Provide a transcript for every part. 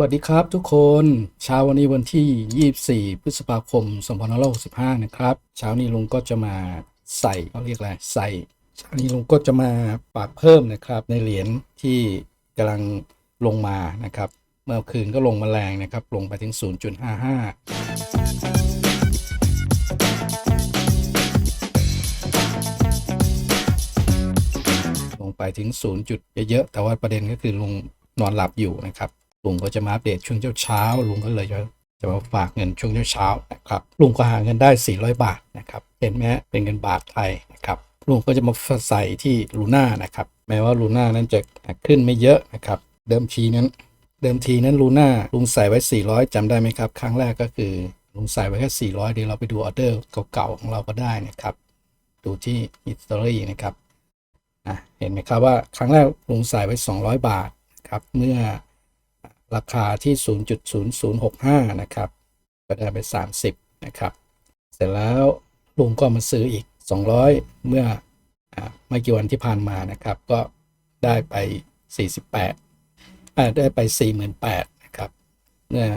สวัสดีครับทุกคนเช้าวันนี้วันที่ 24 พฤษภาคม 2565 นะครับ เช้านี้ลุงก็จะมาใส่เขาเรียกอะไรใส่เช้านี้ลุงก็จะมาปรับเพิ่มนะครับ ในเหรียญที่กำลังลงมานะครับ เมื่อคืนก็ลงมาแรงนะครับ ลงไปถึง 0.55ลงไปถึง 0 จุดเยอะๆ แต่ว่าประเด็นก็คือลุงนอนหลับอยู่นะครับ ลุงก็จะมาอัปเดตช่วงเช้าๆลุงก็เลยจะจะมาฝากเงินช่วงเช้าๆนะครับลุงก็หาเงินได้ 400 บาทนะครับเห็นไหมเป็นเงินบาทไทยนะครับลุงก็จะมาใส่ที่ลูน่านะครับแม้ว่าลูน่านั้นจะขึ้นไม่เยอะนะครับเดิมทีนั้น เดิมทีนั้นลูน่าลุงใส่ไว้ 400จำได้ไหมครับ ครั้งแรกก็คือลุงใส่ไว้แค่400เดี๋ยวเราไปดูออเดอร์เก่าๆของเราก็ได้นะครับดูที่ history นะครับอะเห็นไหมครับว่าครั้งแรกลุงใส่ไว้ 200 บาทครับเมื่อ ราคาที่ 0.0065 นะครับ ก็ได้ไป 30 นะครับ เสร็จแล้วลุงก็มาซื้ออีก 200 เมื่ออไม่กี่วันที่ผ่านมานะครับ ก็ได้ไป 48ได้ไป 48,000นะครับเมื่อ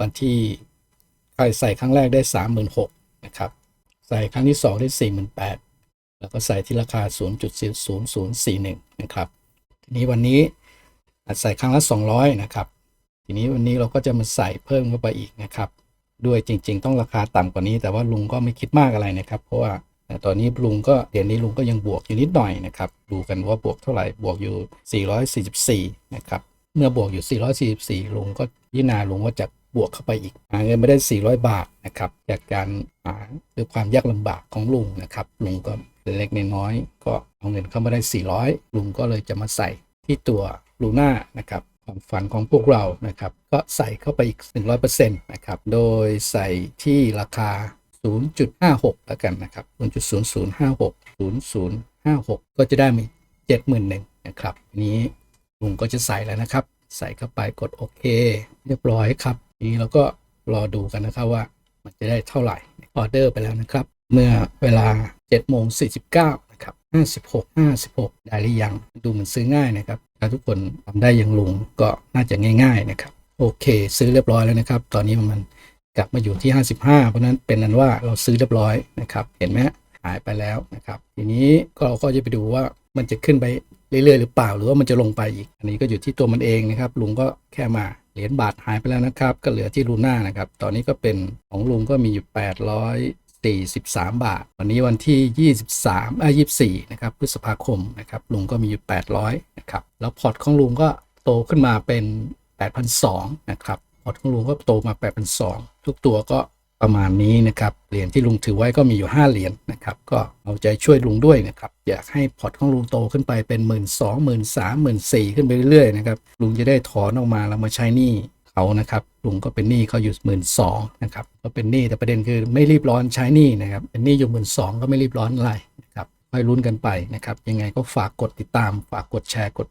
วันที่ใครใส่ครั้งแรกได้ 36,000นะครับ ใส่ครั้งที่ 2 ได้ 48,000แล้วก็ใส่ที่ราคา 0.0041 นะครับ ทีนี้วันนี้ใส่ครั้งละ 200 นะครับ ทีนี้วันนี้เราก็จะมาใส่เพิ่มเข้าไปอีกนะครับ ด้วยจริง ๆ ต้องราคาต่ำกว่านี้ แต่ว่าลุงก็ไม่คิดมากอะไรนะครับ เพราะว่าตอนนี้ลุงก็เดือนนี้ลุงก็ยังบวกอยู่นิดหน่อยนะครับ ดูกันว่าบวกเท่าไหร่บวกอยู่ 444 นะครับ เมื่อบวกอยู่ 444 ลุงก็พิจาลุงว่าจะบวกเข้าไปอีกหาเงินไม่ได้ 400 บาทนะครับ จากการหาด้วยความยากลำบากของลุงนะครับลุงก็เล็กน้อยก็เอาเงินเข้ามาได้ 400 ลุงก็เลยจะมาใส่ที่ตัวลูน่านะครับ ความฝันของพวกเรานะครับ ก็ใส่เข้าไปอีก 100%นะครับ โดยใส่ที่ราคา 0.56 แล้วกันนะครับ 0.0056 0056 ก็จะได้มี71,000นะครับ นี้ลุงก็จะใส่แล้วนะครับ ใส่เข้าไปกดโอเค เรียบร้อยครับนี้เราก็รอดูกันนะครับว่ามันจะได้เท่าไหร่ออเดอร์ไปแล้วนะครับ เมื่อเวลา7โมง49 56 56 ได้หรือยัง ดูเหมือนซื้อง่ายนะครับ ถ้าทุกคนทำได้ย่างลุงก็น่าจะง่าย ๆนะครับ โอเค ซื้อเรียบร้อยแล้วนะครับ ตอนนี้มันกลับมาอยู่ที่ 55 เพราะฉะนั้นเป็นนั้นว่าเราซื้อเรียบร้อยนะครับ เห็นไหมหายไปแล้วนะครับ ทีนี้ก็เราก็จะไปดูว่ามันจะขึ้นไปเรื่อยๆหรือเปล่า หรือว่ามันจะลงไปอีก อันนี้ก็อยู่ที่ตัวมันเองนะครับ ลุงก็แค่มาเหรียญบาทหายไปแล้วนะครับ ก็เหลือที่ลูน่านะครับ ตอนนี้ก็เป็นของลุงก็มีอยู่ 800 43 บาท วันนี้วันที่ 23อ่า24 นะครับ พฤษภาคมนะครับ ลุงก็มีอยู่ 800 นะครับ แล้วพอร์ตของลุงก็โตขึ้นมาเป็น 8,200 นะครับ พอร์ตของลุงก็โตมา 8,200 ทุกตัวก็ประมาณนี้นะครับ เหรียญที่ลุงถือไว้ก็มีอยู่ 5 เหรียญนะครับ ก็เอาใจช่วยลุงด้วยนะครับ อยากให้พอร์ตของลุงโตขึ้นไปเป็น 1 2 0 0 0 0 3 0 0 0ขึ้นไปเรื่อยๆ นะครับ ลุงจะได้ถอนออกมาแล้วมาใช้หนี้ เขานะครับลุงก็เป็นหนี้เขาอยู่หมื่นสองนะครับก็เป็นหนี้แต่ประเด็นคือไม่รีบร้อนใช้หนี้นะครับเป็นหนี้อยู่หมื่นสองก็ไม่รีบร้อนอะไรนะครับค่อยลุ้นกันไปนะครับยังไงก็ฝากกดติดตาม ฝากกดแชร์กด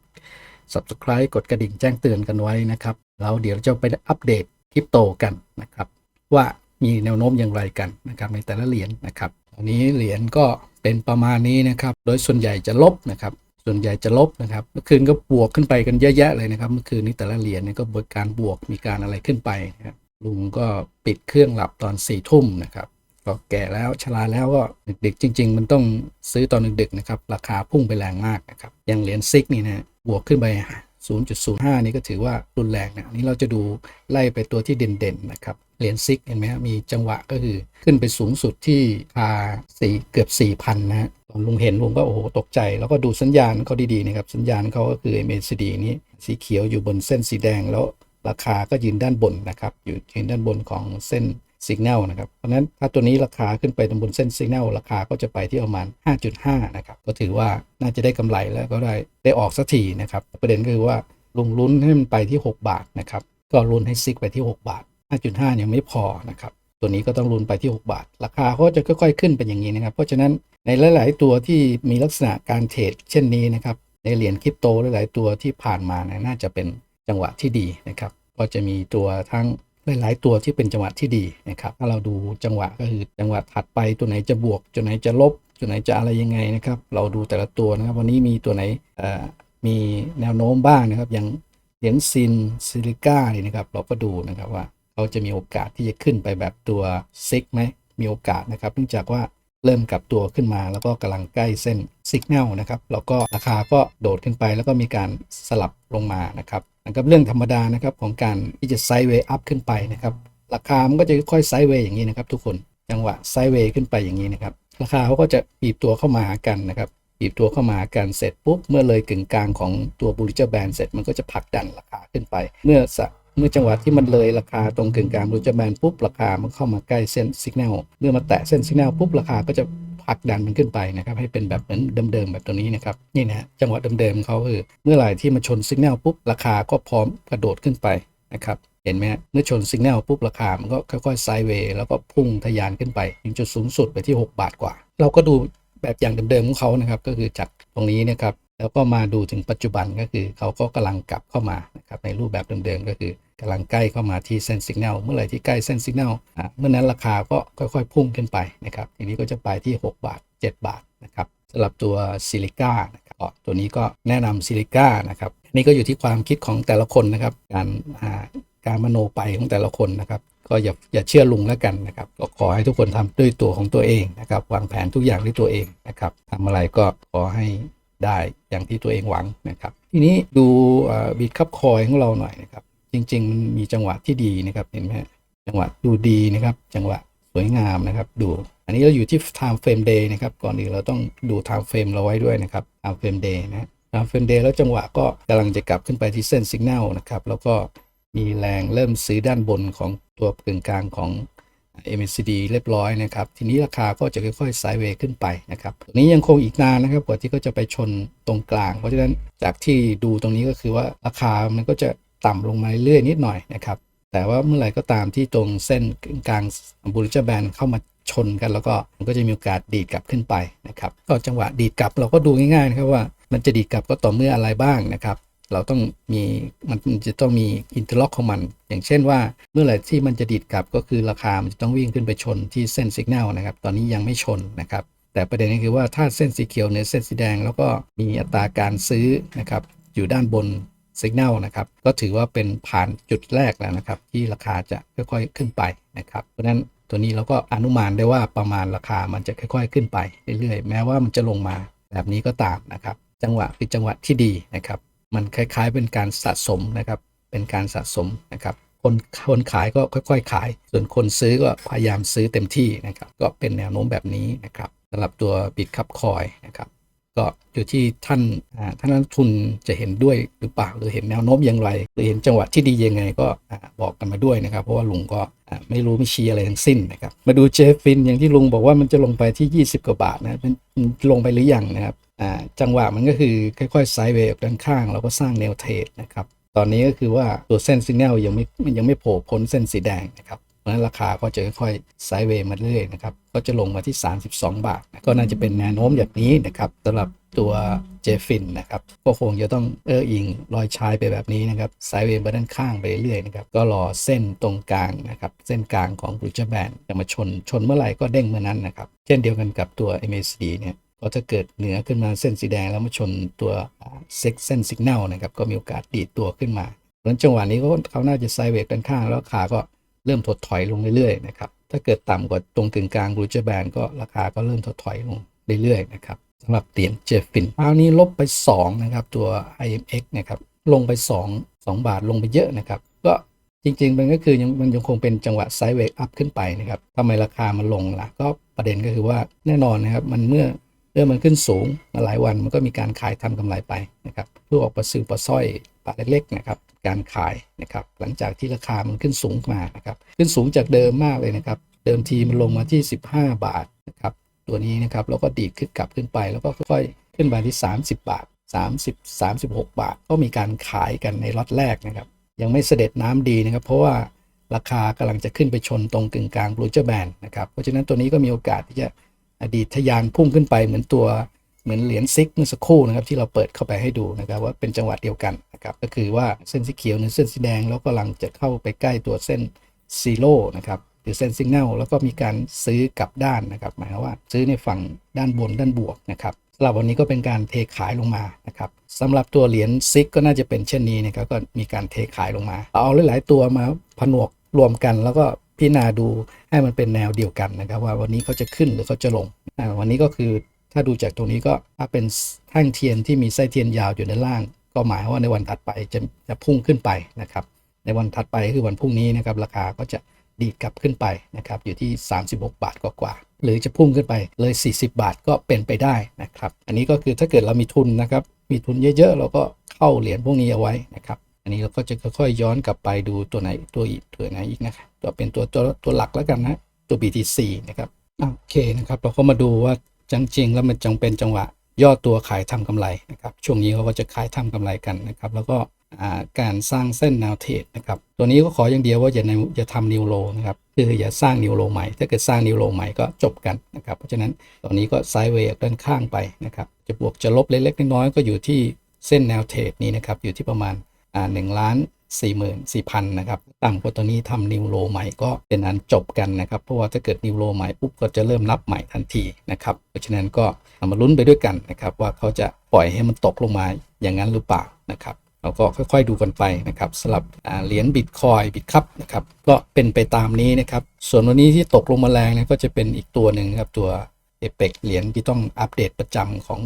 subscribe กดกระดิ่งแจ้งเตือนกันไว้นะครับแล้วเดี๋ยวจะไปอัปเดตคริปโตกันนะครับว่ามีแนวโน้มอย่างไรกันนะครับในแต่ละเหรียญนะครับตอนนี้เหรียญก็เป็นประมาณนี้นะครับ โดยส่วนใหญ่จะลบนะครับ ส่วนใหญ่จะลบนะครับ เมื่อคืนก็บวกขึ้นไปกันเยอะแยะเลยนะครับ เมื่อคืนนี้แต่ละเหรียญเนี่ยก็บวกการบวกมีการอะไรขึ้นไปนะครับลุงก็ปิดเครื่องหลับตอนสี่ทุ่มนะครับก็แก่แล้วชราแล้วก็ดึกๆจริง ๆ มันต้องซื้อตอนดึกๆนะครับ ราคาพุ่งไปแรงมากนะครับอย่างเหรียญซิกนี่นะบวกขึ้นไป 0.05 นี่ก็ถือว่ารุนแรงนะนนี้เราจะดูไล่ไปตัวที่เด่นๆนะครับ เหรียญซิกเห็นไหมฮะมีจังหวะก็คือขึ้นไปสูงสุดที่คาสี่เกือบ4,000นะฮะตอนลุงเห็นลุงก็โอ้โหตกใจ แล้วก็ดูสัญญาณเขาดีๆนะครับสัญญาณเขาก็คือ MACD นี้สีเขียวอยู่บนเส้นสีแดงแล้วราคาก็ยืนด้านบนนะครับอยู่ยืนด้านบนของเส้นสัญญาณนะครับ เพราะนั้นถ้าตัวนี้ราคาขึ้นไปตรงบนเส้นสัญญาณราคาก็จะไปที่ประมาณ 5.5 นะครับ ก็ถือว่าน่าจะได้กำไรแล้วก็ได้ได้ออกสักทีนะครับ ประเด็นก็คือว่าลุงลุ้นให้มันไปที่ 6 บาทนะครับ ก็ลุ้นให้ซิกไปที่ 6 บาท 5.5 ยังไม่พอนะครับ ตัวนี้ก็ต้องลุ้นไปที่ 6 บาท ราคาก็จะค่อยๆ ขึ้นเป็นอย่างนี้นะครับ เพราะฉะนั้นในหลาย ๆ ตัวที่มีลักษณะการเทรดเช่นนี้นะครับ ในเหรียญคริปโตหลายๆตัวที่ผ่านมาเนี่ยน่าจะเป็นจังหวะที่ดีนะครับ ก็จะมีตัวทั้งหลาย ๆ ตัวที่เป็นจังหวะที่ดีนะครับ ถ้าเราดูจังหวะก็คือจังหวะถัดไปตัวไหนจะบวกตัวไหนจะลบตัวไหนจะอะไรยังไงนะครับ เราดูแต่ละตัวนะครับ วันนี้มีตัวไหนมีแนวโน้มบ้างนะครับ อย่างเหรียญซินซิลิก้านี่นะครับ เราก็ดูนะครับว่า เขาจะมีโอกาสที่จะขึ้นไปแบบตัวซิกไหมมีโอกาสนะครับเนื่องจากว่าเริ่มกลับตัวขึ้นมาแล้วก็กำลังใกล้เส้นสิกแนลนะครับแล้วก็ราคาก็โดดขึ้นไปแล้วก็มีการสลับลงมานะครับนั่นก็เรื่องธรรมดานะครับของการที่จะไซด์เวย์อัพขึ้นไปนะครับราคามันก็จะค่อยไซด์เวย์อย่างนี้นะครับทุกคนจังหวะไซด์เวย์ขึ้นไปอย่างนี้นะครับราคาเขาก็จะบีบตัวเข้ามาหากันนะครับบีบตัวเข้ามากันเสร็จปุ๊บเมื่อเลยกึ่งกลางของตัวบูริเจอร์แบนเสร็จมันก็จะผลักดันราคาขึ้นไป เมื่อ เมื่อจังหวะที่มันเลยราคาตรงกึ่งกลางบูริเจอร์แบนปุ๊บราคามันเข้ามาใกล้เส้นสัญญาณเมื่อมาแตะเส้นสัญญาณปุ๊บราคาก็จะผลักดันมันขึ้นไปนะครับให้เป็นแบบเหมือนเดิมๆแบบตัวนี้นะครับนี่นะจังหวะเดิมๆเขาคือเมื่อไหร่ที่มาชนสัญญาณปุ๊บราคาก็พร้อมกระโดดขึ้นไปนะครับเห็นไหมเมื่อชนสัญญาณปุ๊บราคามันก็ค่อยๆไซด์เวย์แล้วก็พุ่งทะยานขึ้นไปถึงจุดสูงสุดไปที่ 6 บาทกว่า เราก็ดูแบบอย่างเดิมๆของเขานะครับก็คือจากตรงนี้นะครับแล้วก็มาดูถึงปัจจุบันก็คือเขาก็กำลังกลับเข้ามานะครับในรูปแบบเดิมๆก็คือ กำลังใกล้เข้ามาที่เส้นสัญญาณเมื่อไหร่ที่ใกล้เส้นสัญญาณเมื่อนั้นราคาก็ค่อยๆ พุ่งขึ้นไปนะครับทีนี้ก็จะไปที่ 6 บาท 7 บาทนะครับสำหรับตัวซิลิก้านะครับตัวนี้ก็แนะนำซิลิก้านะครับนนี้ก็อยู่ที่ความคิดของแต่ละคนนะครับ การการมโนไปของแต่ละคนนะครับ ก็อย่าอย่าเชื่อลุงแล้วกันนะครับก็ขอให้ทุกคนทำด้วยตัวของตัวเองนะครับ วางแผนทุกอย่างด้วยตัวเองนะครับทำอะไรก็ขอให้ได้อย่างที่ตัวเองหวังนะครับ ทีนี้ดูบีดคับคอยของเราหน่อยนะครับ จริง ๆ มันมีจังหวะที่ดีนะครับเห็นไหมจังหวะดูดีนะครับ จังหวะสวยงามนะครับ ดู อันนี้เราอยู่ที่ time frame day นะครับ ก่อนอื่นเราต้องดู time frame เราไว้ด้วยนะครับ time frame day นะ time frame day แล้วจังหวะก็กำลังจะกลับขึ้นไปที่เส้น signal นะครับ แล้วก็มีแรงเริ่มซื้อด้านบนของตัวกึ่งกลางของ MACD เรียบร้อยนะครับ ทีนี้ราคาก็จะค่อยๆไซด์เวย์ขึ้นไปนะครับตัวนี้ยังคงอีกนานนะครับ กว่าที่ก็จะไปชนตรงกลาง เพราะฉะนั้นจากที่ดูตรงนี้ก็คือว่าราคามันก็จะ ต่ำลงมาเรื่อยนิดหน่อยนะครับ แต่ว่าเมื่อไหร่ก็ตามที่ตรงเส้นกลางบูริเจอร์แบนเข้ามาชนกัน แล้วก็มันก็จะมีโอกาสดีดกลับขึ้นไปนะครับ ก็จังหวะดีดกลับเราก็ดูง่ายๆนะครับว่ามันจะดีดกลับก็ต่อเมื่ออะไรบ้างนะครับเราต้องมีมันจะต้องมีอินเทอร์ล็อกของมัน อย่างเช่นว่าเมื่อไหร่ที่มันจะดีดกลับก็คือราคามันจะต้องวิ่งขึ้นไปชนที่เส้นสัญญาณนะครับตอนนี้ยังไม่ชนนะครับ แต่ประเด็นก็คือว่าถ้าเส้นสีเขียวเหนือเส้นสีแดง แล้วก็มีอัตราการซื้อนะครับอยู่ด้านบน สัญญาณนะครับ ก็ถือว่าเป็นผ่านจุดแรกแล้วนะครับ ที่ราคาจะค่อยๆขึ้นไปนะครับ เพราะฉะนั้นตัวนี้เราก็อนุมานได้ว่าประมาณราคามันจะค่อยๆ ขึ้นไปเรื่อยๆ แม้ว่ามันจะลงมาแบบนี้ก็ตามนะครับ จังหวะคือจังหวะที่ดีนะครับ มันคล้ายๆ เป็นการสะสมนะครับ เป็นการสะสมนะครับ คนคนขายก็ค่อย ๆ ขาย ส่วนคนซื้อก็พยายามซื้อเต็มที่นะครับ ก็เป็นแนวโน้มแบบนี้นะครับสำหรับตัวบิตคับคอยนะครับ ก็อยู่ที่ท่านท่านนักทุนจะเห็นด้วยหรือเปล่าหรือเห็นแนวโน้มอย่างไร หรือเห็นจังหวะที่ดียังไงก็บอกกันมาด้วยนะครับ เพราะว่าลุงก็ไม่รู้ไม่ชี้อะไรทั้งสิ้นนะครับ มาดูเจฟฟินอย่างที่ลุงบอกว่ามันจะลงไปที่ 20 กว่าบาทนะมันลงไปหรือยังนะครับจังหวะมันก็คือค่อยๆไซด์เวย์ออกด้านข้างแล้วก็สร้างแนวเทรดนะครับ ตอนนี้ก็คือว่าตัวเส้นสัญญาณยังไม่ยังไม่โผล่พ้นเส้นสีแดงนะครับ ราะฉะนั้นราคาก็จะค่อยๆไซด์เวย์มาเรื่อยๆนะครับ ก็จะลงมาที่ 32 บาท ก็น่าจะเป็นแนวโน้มแบบนี้นะครับสำหรับตัวเจฟินนะครับ ก็คงจะต้องเอออิงลอยชายไปแบบนี้นะครับไซด์เวย์มาด้านข้างไปเรื่อยๆนะครับ ก็รอเส้นตรงกลางนะครับ เส้นกลางของบริจแบนจะมาชน ชนเมื่อไหร่ก็เด้งเมื่อนั้นนะครับ เช่นเดียวกันกับตัว MACD เนี่ยก็ถ้าเกิดเหนือขึ้นมาเส้นสีแดงแล้วมาชนตัวเซ็กเส้นสัญญาณนะครับ ก็มีโอกาสดีดตัวขึ้นมาเพราะฉะนั้นจังหวะนี้เขาเขาน่าจะไซด์เวกด้านข้างแล้วราคาก็ เริ่มถดถอยลงเรื่อยๆนะครับถ้าเกิดต่ำกว่าตรงกึ่งกลางรูเจอร์แบนก็ราคาก็เริ่มถดถอยลงเรื่อยๆนะครับสำหรับเหรียญเจฟฟินคราวนี้ลบไป 2 นะครับ ตัว IMX นะครับลงไป 2 2 บาทลงไปเยอะนะครับ ก็จริงๆมันก็คือยังมันยังคงเป็นจังหวะไซด์เวกอัพขึ้นไปนะครับทำไมราคามันลงล่ะ ก็ประเด็นก็คือว่าแน่นอนนะครับ มันเมื่อเมื่อมันขึ้นสูงมาหลายวันมันก็มีการขายทำกำไรไปนะครับเพื่อออกปลาซิวปลาสร้อย ปลาเล็กๆนะครับการขายนะครับหลังจากที่ราคามันขึ้นสูงมานะครับขึ้นสูงจากเดิมมากเลยนะครับเดิมทีมันลงมาที่ 15 บาทนะครับตัวนี้นะครับแล้วก็ดีดขึ้นกลับขึ้นไปแล้วก็ค่อยๆขึ้นมาที่ 30 บาท 30 36 บาท ก็มีการขายกันในล็อตแรกนะครับยังไม่เสด็จน้ำดีนะครับ เพราะว่าราคากำลังจะขึ้นไปชนตรงกึ่งกลางบลูเจอร์แบนนะครับเพราะฉะนั้นตัวนี้ก็มีโอกาสที่จะอดีตทยานพุ่งขึ้นไปเหมือนตัว เหมือนเหรียญซิกเมื่อสักครู่นะครับที่เราเปิดเข้าไปให้ดูนะครับว่าเป็นจังหวะเดียวกันนะครับก็คือว่าเส้นสีเขียวหรือเส้นสีแดงแล้วกำลังจะเข้าไปใกล้ตัวเส้นซีโร่นะครับหรือเส้นซิงเกิลแล้วก็มีการซื้อกลับด้านนะครับหมายความว่าซื้อในฝั่งด้านบนด้านบวกนะครับสำหรับวันนี้ก็เป็นการเทขายลงมานะครับสำหรับตัวเหรียญซิกก็น่าจะเป็นเช่นนี้นะครับก็มีการเทขายลงมาเอาหลายๆตัวมาผนวกรวมกันแล้วก็พิจารณาดูให้มันเป็นแนวเดียวกันนะครับ ว่าวันนี้เขาจะขึ้นหรือเขาจะลงวันนี้ก็คือ ถ้าดูจากตรงนี้ก็ถ้าเป็นแท่งเทียนที่มีไส้เทียนยาวอยู่ด้านล่าง ก็หมายว่าในวันถัดไปจะจะพุ่งขึ้นไปนะครับ ในวันถัดไปคือวันพรุ่งนี้นะครับราคาก็จะดีดกลับขึ้นไปนะครับอยู่ที่ 36 บาทกว่าๆหรือจะพุ่งขึ้นไปเลย 40 บาทก็เป็นไปได้นะครับ อันนี้ก็คือถ้าเกิดเรามีทุนนะครับมีทุนเยอะๆ เราก็เข้าเหรียญพวกนี้เอาไว้นะครับ อันนี้เราก็จะค่อยๆย้อนกลับไปดูตัวไหนตัวอีกตัวไหนอีกนะครับตัวเป็นตัวตัวตัวหลักแล้วกันนะตัว BTC นะครับโอเคนะครับเราก็มาดูว่า จังจริงๆแล้วมันจังเป็นจังหวะ ย่อตัวขายทำกำไรนะครับช่วงนี้เขาก็จะขายทำกำไรกันนะครับ แล้วก็การสร้างเส้นแนวเทรดนะครับตัวนี้ก็ขออย่างเดียวว่าอย่าในอย่าทำนิวโลนะครับคืออย่าสร้างนิวโลใหม่ ถ้าเกิดสร้างนิวโลใหม่ก็จบกันนะครับเพราะฉะนั้นตอนนี้ก็ไซด์เวย์ด้านข้างไปนะครับจะบวกจะลบเล็กๆน้อยๆก็อยู่ที่เส้นแนวเทรดนี้นะครับอยู่ที่ประมาณหนึ่งล้าน 4 4 0 0 0นะครับต่ำกว่าตัวนี้ทำนิวโลใหม่ก็เป็นอันจบกันนะครับ เพราะว่าถ้าเกิดนิวโลใหม่ปุ๊บก็จะเริ่มนับใหม่ทันทีนะครับ เพราะฉะนั้นก็ามาลุ้นไปด้วยกันนะครับ ว่าเขาจะปล่อยให้มันตกลงมาอย่างนั้นหรือเปล่านะครับเราก็ค่อยๆดูกันไปนะครับสำหรับเหรียญบิตคอยบิตคัพนะครับก็เป็นไปตามนี้นะครับ ส่วนวันนี้ที่ตกลงมาแรงนี่ยก็จะเป็นอีกตัวหนึ่งครับตัวเอเปกเหรียญที่ต้องอัปเดตประจำของ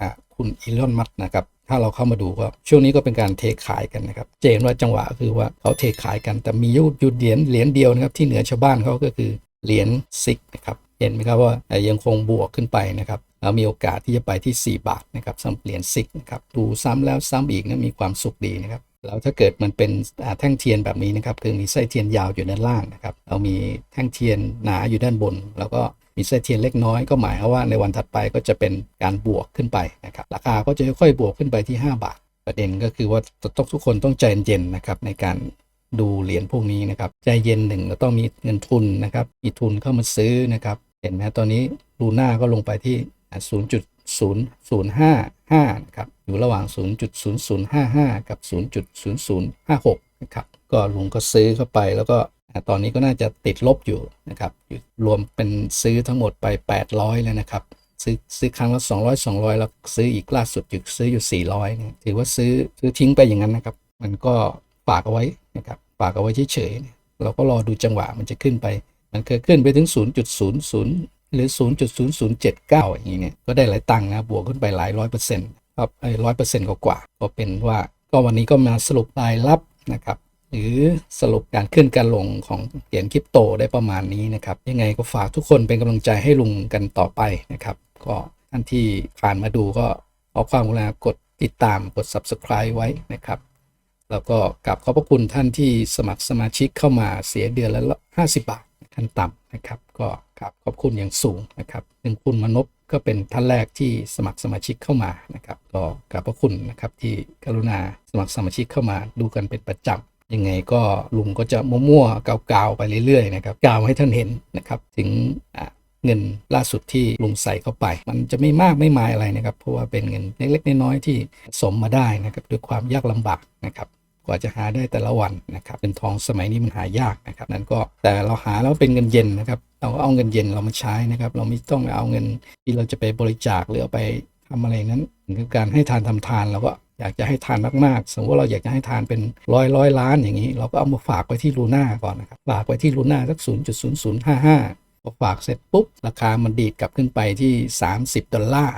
อคุณอีลอนมัสนะครับ ถ้าเราเข้ามาดูก็ช่วงนี้ก็เป็นการเทขายกันนะครับเจนว่าจังหวะคือว่าเขาเทขายกันแต่มียุดยุดเหรียญเหรียญเดียวนะครับที่เหนือชาวบ้านเขาก็คือเหรียญซิกนะครับเห็นไหมครับว่ายังคงบวกขึ้นไปนะครับแล้วมีโอกาสที่จะไปที่ 4 บาทนะครับสำหรับเหรียญซิกนะครับดูซ้ำแล้วซ้ำอีกนะมีความสุขดีนะครับแล้วถ้าเกิดมันเป็นแท่งเทียนแบบนี้นะครับคือมีไส้เทียนยาวอยู่ด้านล่างนะครับเรามีแท่งเทียนหนาอยู่ด้านบน แล้วก็ มีไส้เทียนเล็กน้อยก็หมายความว่าในวันถัดไปก็จะเป็นการบวกขึ้นไปนะครับราคาก็จะค่อยๆบวกขึ้นไปที่ 5 บาท ประเด็นก็คือว่าต้องทุกคนต้องใจเย็นนะครับในการดูเหรียญพวกนี้นะครับใจเย็นหนึ่งเราต้องมีเงินทุนนะครับมีทุนเข้ามาซื้อนะครับเห็นไหมตอนนี้ลูน่าก็ลงไปที่ 0.0055นะครับอยู่ระหว่าง 0.0055 กับ 0.0056นะครับก็ลุงก็ซื้อเข้าไปแล้วก็ ตอนนี้ก็น่าจะติดลบอยู่นะครับรวมเป็นซื้อทั้งหมดไป 800 แล้วนะครับ ซื้อซื้อครั้งละ 200 200 แล้วซื้ออีกล่าสุดอยู่ซื้ออยู่ 400เนี่ยถือว่าซื้อซื้อทิ้งไปอย่างนั้นนะครับ มันก็ฝากเอาไว้นะครับฝากเอาไว้เฉยๆเราก็รอดูจังหวะมันจะขึ้นไป มันเคยขึ้นไปถึง 0.00 หรือ 0.0079 อย่างนี้เนี่ยก็ได้หลายตังค์นะบวกขึ้นไปหลายร้อยเปอร์เซ็นต์ครับไอ้ร้อยเปอร์เซ็นต์กว่าๆก็เป็นว่า ก็วันนี้ก็มาสรุปรายรับนะครับ หรือสรุปการขึ้นการลงของเหรียญคริปโตได้ประมาณนี้นะครับ ยังไงก็ฝากทุกคนเป็นกำลังใจให้ลุงกันต่อไปนะครับ ก็ท่านที่ผ่านมาดูก็ขอความกรุณากดติดตามกด subscribe ไว้นะครับ แล้วก็กลับขอบพระคุณท่านที่สมัครสมาชิกเข้ามาเสียเดือนละ 50 บาทขั้นต่ำนะครับ ก็กราบขอบคุณอย่างสูงนะครับหนึ่งคุณมนพก็เป็นท่านแรกที่สมัครสมาชิกเข้ามานะครับ ก็กราบพระคุณนะครับที่กรุณาสมัครสมาชิกเข้ามาดูกันเป็นประจำ ยังไงก็ลุงก็จะมั่วๆกาวๆไปเรื่อยๆนะครับกาวให้ท่านเห็นนะครับถึงเงินล่าสุดที่ลุงใส่เข้าไป มันจะไม่มากไม่มายอะไรนะครับ เพราะว่าเป็นเงินเล็กๆน้อยๆที่สมมาได้นะครับด้วยความยากลำบากนะครับกว่าจะหาได้แต่ละวันนะครับเป็นทองสมัยนี้มันหายากนะครับนั้นก็แต่เราหาแล้วเป็นเงินเย็นนะครับเราก็เอาเงินเย็นเรามาใช้นะครับ เราไม่ต้องเอาเงินที่เราจะไปบริจาคหรือเอาไปทำอะไรนั้นคือการให้ทานทำทานเราก็ อยากจะให้ทานมากๆ สมมติว่าเราอยากจะให้ทานเป็นร้อยร้อยล้านอย่างนี้ เราก็เอามาฝากไว้ที่ลูน่าก่อนนะครับ ฝากไว้ที่ลูน่าสัก 0.0055พอฝากเสร็จปุ๊บ ราคามันดีดกลับขึ้นไปที่ 30 ดอลลาร์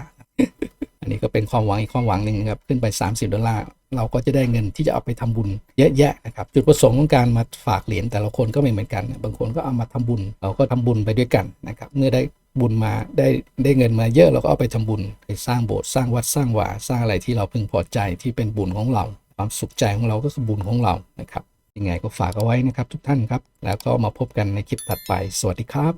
อันนี้ก็เป็นความหวังอีกความหวังหนึ่งครับ ขึ้นไป 30 ดอลลาร์ เราก็จะได้เงินที่จะเอาไปทำบุญเยอะแยะนะครับ จุดประสงค์ของการมาฝากเหรียญแต่ละคนก็ไม่เหมือนกัน บางคนก็เอามาทำบุญ เราก็ทำบุญไปด้วยกันนะครับ เมื่อได้ บุญมาได้ได้เงินมาเยอะเราก็เอาไปทำบุญไปสร้างโบสถ์สร้างวัดสร้างวาสร้างอะไรที่เราพึงพอใจที่เป็นบุญของเรา ความสุขใจของเราก็คือบุญของเรานะครับยังไงก็ฝากเอาไว้นะครับทุกท่านครับ แล้วก็มาพบกันในคลิปถัดไป สวัสดีครับ